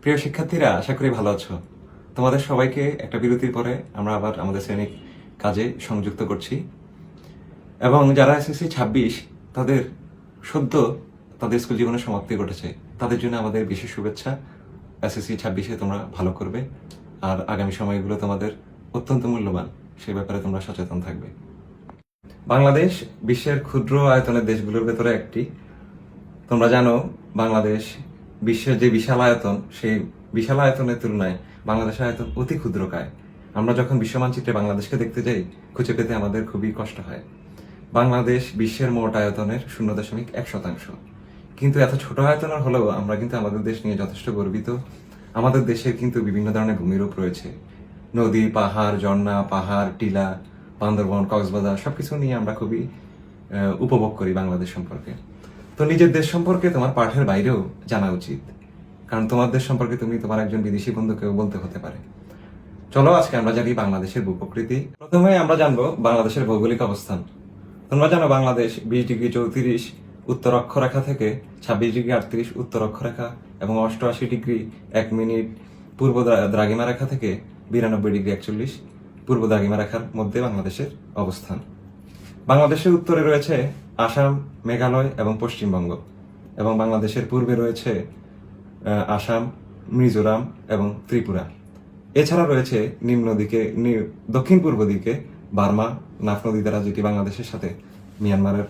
প্রিয় শিক্ষার্থীরা, আশা করি ভালো আছো। তোমাদের সবাইকে একটা বিরতির পরে আমরা আবার আমাদের শ্রেণিক কাজে সংযুক্ত করছি। এবং যারা এসএসসি ছাব্বিশ, তাদের সদ্য তাদের স্কুল জীবনের সমাপ্তি ঘটেছে। তাদের জন্য আমাদের বিশেষ শুভেচ্ছা। এসএসসি ছাব্বিশে তোমরা ভালো করবে। আর আগামী সময়গুলো তোমাদের অত্যন্ত মূল্যবান। সে ব্যাপারে তোমরা সচেতন থাকবে। বাংলাদেশ বিশ্বের ক্ষুদ্র আয়তনের দেশগুলোর ভেতরে একটি। তোমরা জানো, বাংলাদেশ বিশ্বের যে বিশাল আয়তন, সেই বিশাল আয়তনের তুলনায় বাংলাদেশের আয়তন অতি ক্ষুদ্রকায় আমরা যখন বিশ্ব মানচিত্রে বাংলাদেশকে দেখতে যাই, খুঁজে পেতে আমাদের খুবই কষ্ট হয়। বাংলাদেশ বিশ্বের মোট আয়তনের শূন্য দশমিক এক শতাংশ। কিন্তু এত ছোট আয়তনের হলেও আমরা কিন্তু আমাদের দেশ নিয়ে যথেষ্ট গর্বিত। আমাদের দেশের কিন্তু বিভিন্ন ধরনের ভূমিরূপ রয়েছে। নদী, পাহাড়, ঝর্ণা, পাহাড়, টিলা, বান্দরবন, কক্সবাজার, সবকিছু নিয়ে আমরা খুবই উপভোগ করি বাংলাদেশ সম্পর্কে। তো নিজের দেশ সম্পর্কে তোমার পাঠের বাইরেও জানা উচিত। কারণ তোমার দেশ সম্পর্কে তুমি তোমার একজন বিদেশি বন্ধুকেও বলতে হতে পারে। চলো আজকে আমরা জানি বাংলাদেশের ভূপ্রকৃতি। প্রথমে আমরা জানব বাংলাদেশের ভৌগোলিক অবস্থান। তোমরা জানো বাংলাদেশ বিশ ডিগ্রি চৌত্রিশ উত্তর অক্ষরেখা থেকে ছাব্বিশ ডিগ্রি আটত্রিশ উত্তর অক্ষরেখা এবং অষ্টআশি ডিগ্রি এক মিনিট পূর্ব দ্রা- দ্রাঘিমা রেখা থেকে বিরানব্বই ডিগ্রি একচল্লিশ পূর্ব দ্রাঘিমা রেখার মধ্যে বাংলাদেশের অবস্থান। বাংলাদেশের উত্তরে রয়েছে আসাম, মেঘালয় এবং পশ্চিমবঙ্গ। এবং বাংলাদেশের পূর্বে রয়েছে আসাম, মিজোরাম এবং ত্রিপুরা। এছাড়া রয়েছে নিম্ন দিকে দক্ষিণ পূর্ব দিকে বার্মা, নাফ নদী দ্বারা যেটি বাংলাদেশের সাথে মিয়ানমারের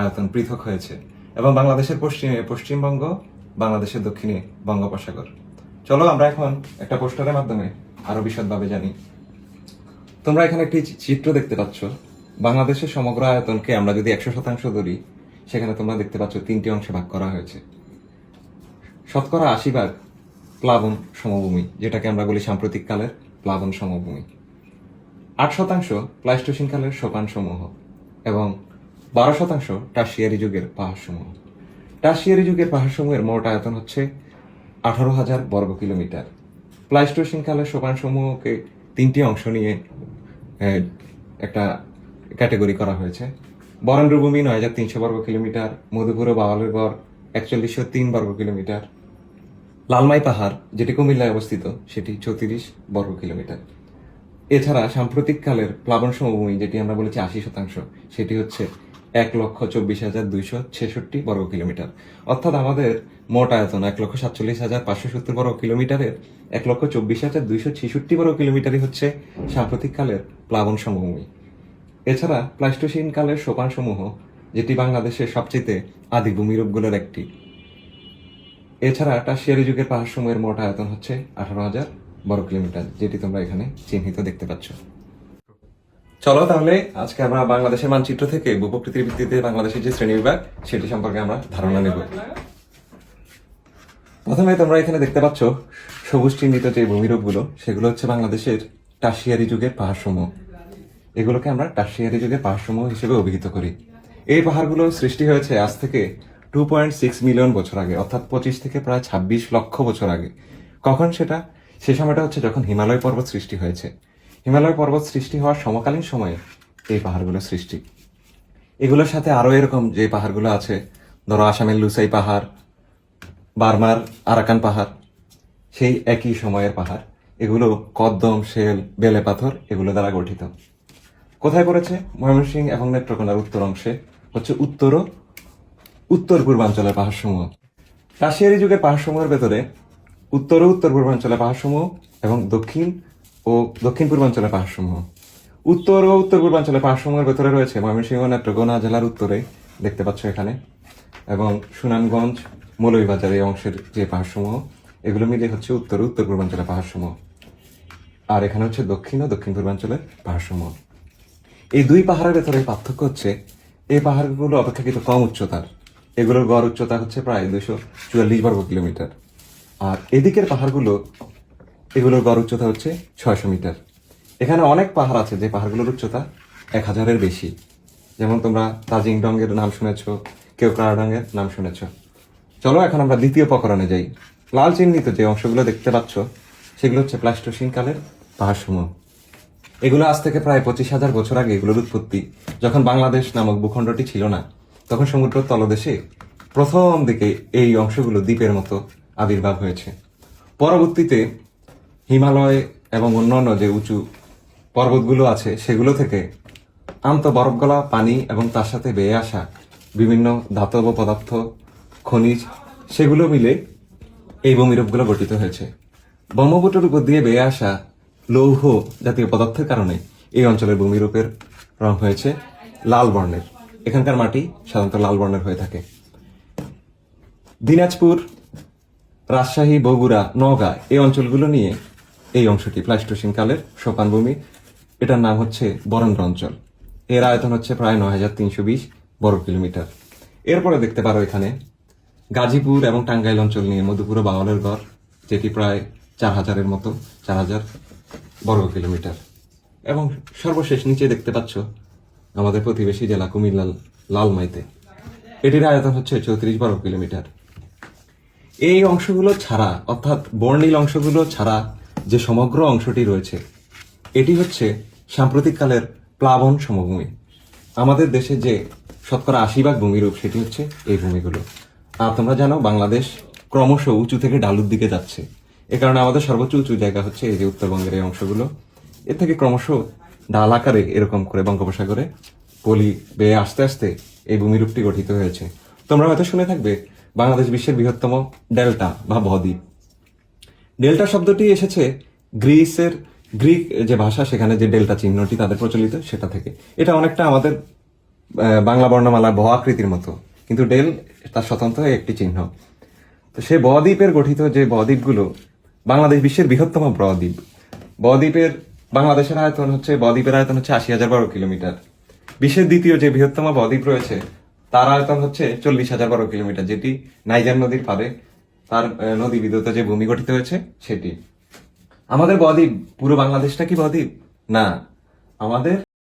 আয়তন পৃথক হয়েছে। এবং বাংলাদেশের পশ্চিমে পশ্চিমবঙ্গ, বাংলাদেশের দক্ষিণে বঙ্গোপসাগর। চলো আমরা এখন একটা পোস্টারের মাধ্যমে আরও বিশদভাবে জানি। তোমরা এখানে একটি চিত্র দেখতে পাচ্ছ। বাংলাদেশের সমগ্র আয়তনকে আমরা যদি একশো শতাংশ ধরি, সেখানে তোমরা দেখতে পাচ্ছ তিনটি অংশে ভাগ করা হয়েছে। শতকরা আশি ভাগ প্লাবন সমভূমি, যেটাকে আমরা বলি সাম্প্রতিক কালের প্লাবন সমভূমি। আট শতাংশ প্লাইস্টোসিন কালের সোপান সমূহ এবং বারো শতাংশ টার্সিয়ারি যুগের পাহাড় সমূহ। টার্সিয়ারি যুগের পাহাড় সমূহের মোট আয়তন হচ্ছে আঠারো হাজার বর্গ কিলোমিটার। প্লাইস্টোসিন কালের সোপান সমূহকে তিনটি অংশ নিয়ে একটা ক্যাটাগরি করা হয়েছে। বরেন্দ্রভূমি নয় হাজার তিনশো বর্গ কিলোমিটার, মধুপুর ও বাওয়ালের গড় একচল্লিশশো তিন বর্গ কিলোমিটার। লালমাই পাহাড়, যেটি কুমিল্লায় অবস্থিত, সেটি চৌত্রিশ বর্গ কিলোমিটার। এছাড়া সাম্প্রতিক কালের প্লাবন সমভূমি, যেটি আমরা বলেছি আশি শতাংশ, সেটি হচ্ছে এক লক্ষ চব্বিশ হাজার দুইশো ছেষট্টি বর্গ কিলোমিটার। অর্থাৎ আমাদের মোট আয়তন এক লক্ষ সাতচল্লিশ হাজার পাঁচশো সত্তর বর্গ কিলোমিটারের এক লক্ষ চব্বিশ হাজার দুইশো ছেষট্টি বর্গ কিলোমিটারই হচ্ছে সাম্প্রতিক কালের প্লাবন সমভূমি। এছাড়া প্লাস্টোসিন কালের সোপান সমূহ যেটি বাংলাদেশের সবচেয়ে আদি ভূমিরূপগুলোর একটি। এছাড়া টার্সিয়ারি যুগের পাহাড়সমূহের মোট আয়তন হচ্ছে আঠারো হাজার বর্গ কিলোমিটার, যেটি তোমরা এখানে চিহ্নিত দেখতে পাচ্ছ। চলো তাহলে, আজকে আমরা বাংলাদেশের মানচিত্র থেকে ভূপ্রকৃতির ভিত্তিতে বাংলাদেশের যে শ্রেণি বিভাগ, সেটি সম্পর্কে আমরা ধারণা নেব। প্রথমে তোমরা এখানে দেখতে পাচ্ছ, সবুজ চিহ্নিত যে ভূমিরূপগুলো সেগুলো হচ্ছে বাংলাদেশের টার্সিয়ারি যুগের পাহাড়সমূহ। এগুলোকে আমরা টার্সিয়ারি যুগের পাহাড়সমূহ হিসেবে অভিহিত করি। এই পাহাড়গুলো সৃষ্টি হয়েছে আজ থেকে টু পয়েন্ট সিক্স মিলিয়ন বছর আগে, অর্থাৎ পঁচিশ থেকে প্রায় ছাব্বিশ লক্ষ বছর আগে। কখন সেটা? সে সময়টা হচ্ছে যখন হিমালয় পর্বত সৃষ্টি হয়েছে। হিমালয় পর্বত সৃষ্টি হওয়ার সমকালীন সময়ে এই পাহাড়গুলো সৃষ্টি। এগুলোর সাথে আরও এরকম যে পাহাড়গুলো আছে, ধরো আসামের লুসাই পাহাড়, বার্মার আরাকান পাহাড়, সেই একই সময়ের পাহাড়। এগুলো কদ্দম, শেল, বেলে পাথর, এগুলো দ্বারা গঠিত। কোথায় পড়েছে? ময়মনসিংহ এবং নেত্রকোনার উত্তর অংশে। হচ্ছে উত্তর উত্তর পূর্বাঞ্চলের পাহাড়সমূহ। রাশিয়ারি যুগের পাহাড়সমূহের ভেতরে উত্তর ও উত্তর পূর্বাঞ্চলের পাহাড়সমূহ এবং দক্ষিণ ও দক্ষিণ পূর্বাঞ্চলের পাহাড়সমূহ। উত্তর ও উত্তর পূর্বাঞ্চলের পাহাড়সমূহের ভেতরে রয়েছে ময়মনসিংহ নেত্রকোনা জেলার উত্তরে, দেখতে পাচ্ছ এখানে, এবং সুনামগঞ্জ, মৌলভীবাজার এই অংশের যে পাহাড়সমূহ, এগুলো মিলে হচ্ছে উত্তর উত্তর পূর্বাঞ্চলের পাহাড়সমূহ। আর এখানে হচ্ছে দক্ষিণ ও দক্ষিণ পূর্বাঞ্চলের পাহাড়সমূহ। এই দুই পাহাড়ের ভেতরে পার্থক্য হচ্ছে, এই পাহাড়গুলো অপেক্ষাকৃত কম উচ্চতার। এগুলোর গড় উচ্চতা হচ্ছে প্রায় দুশো চুয়াল্লিশ বর্গ কিলোমিটার। আর এদিকের পাহাড়গুলো, এগুলোর গড় উচ্চতা হচ্ছে ছয়শো মিটার। এখানে অনেক পাহাড় আছে যে পাহাড়গুলোর উচ্চতা এক হাজারের বেশি। যেমন তোমরা তাজিং ডঙ্গের নাম শুনেছ কেওক্রাডং ডঙ্গের নাম শুনেছ। চলো এখন আমরা দ্বিতীয় প্রকরণে যাই। লাল চিহ্নিত যে অংশগুলো দেখতে পাচ্ছ, সেগুলো হচ্ছে প্লাস্টোসিন কালের পাহাড়সমূহ। এগুলো আজ থেকে প্রায় পঁচিশ হাজার বছর আগে এগুলোর উৎপত্তি। যখন বাংলাদেশ নামক ভূখণ্ডটি ছিল না, তখন সমুদ্র তলদেশে প্রথম দিকে এই অংশগুলো দ্বীপের মতো আবির্ভাব হয়েছে। পরবর্তীতে হিমালয় এবং অন্যান্য যে উঁচু পর্বতগুলো আছে, সেগুলো থেকে আন্ত বরফ গলা পানি এবং তার সাথে বেয়ে আসা বিভিন্ন ধাতব পদার্থ, খনিজ, সেগুলো মিলে এই ভূমিরূপগুলো গঠিত হয়েছে। ব্রহ্মপুত্রের উপর দিয়ে বেয়ে আসা লৌহ জাতীয় পদার্থের কারণে এই অঞ্চলের ভূমিরূপের রং হয়েছে লাল বর্ণের। এখানকার মাটি সাধারণত লাল বর্ণের হয়ে থাকে। দিনাজপুর, রাজশাহী, বগুড়া, নওগাঁ এই অঞ্চলগুলো নিয়ে এই অংশটি প্লাস্টোসিন কালের সোপানভূমি। এটার নাম হচ্ছে বরেন্দ্র অঞ্চল। এর আয়তন হচ্ছে প্রায় নয় হাজার তিনশো বিশ বর্গ কিলোমিটার। এরপরে দেখতে পারো এখানে গাজীপুর এবং টাঙ্গাইল অঞ্চল নিয়ে মধুপুর বাওয়ালের গড়, যেটি প্রায় চার হাজারের মতো, চার হাজার। বর্গ কিলোমিটার। এবং সর্বশেষ নিচে দেখতে পাচ্ছ আমাদের প্রতিবেশী জেলা কুমিল্লা লালমাইতে। এটির আয়তন হচ্ছে চৌত্রিশ বর্গ কিলোমিটার। এই অংশগুলো ছাড়া, অর্থাৎ বর্ণিল অংশগুলো ছাড়া যে সমগ্র অংশটি রয়েছে, এটি হচ্ছে সাম্প্রতিককালের প্লাবন সমভূমি। আমাদের দেশে যে শতকরা আশি ভাগ ভূমিরূপ, সেটি হচ্ছে এই ভূমিগুলো। আর তোমরা জানো, বাংলাদেশ ক্রমশ উঁচু থেকে ডালুর দিকে যাচ্ছে। এ কারণে আমাদের সর্বোচ্চ উঁচু জায়গা হচ্ছে এই যে উত্তরবঙ্গের এই অংশগুলো। এর থেকে ক্রমশ ডাল আকারে এরকম করে বঙ্গোপসাগরে পলি বেয়ে আস্তে আস্তে এই ভূমিরূপটি গঠিত হয়েছে। তোমরা হয়তো শুনে থাকবে, বাংলাদেশ বিশ্বের বৃহত্তম ডেল্টা বা বদ্বীপ। ডেল্টা শব্দটি এসেছে গ্রিসের গ্রিক যে ভাষা, সেখানে যে ডেল্টা চিহ্নটি তাদের প্রচলিত, সেটা থেকে। এটা অনেকটা আমাদের বাংলা বর্ণমালা ভ আকৃতির মতো, কিন্তু ডেল তার স্বতন্ত্র একটি চিহ্ন। তো সেই বদ্বীপের গঠিত যে বদ্বীপগুলো বাংলাদেশ বিশ্বের বৃহত্তম বদ্বীপ বদ্বীপের বাংলাদেশের আয়তন হচ্ছে বদ্বীপের আয়তন হচ্ছে আশি হাজার বর্গ কিলোমিটার। বিশ্বের দ্বিতীয় যে বৃহত্তম বদ্বীপ রয়েছে, তার আয়তন হচ্ছে চল্লিশ হাজার বর্গ কিলোমিটার, যেটি নাইজার নদীর পারে তার নদী বিদ্যুৎ যে ভূমি গঠিত হয়েছে, সেটি। আমাদের বদ্বীপ পুরো বাংলাদেশটা কি বদ্বীপ না। আমাদের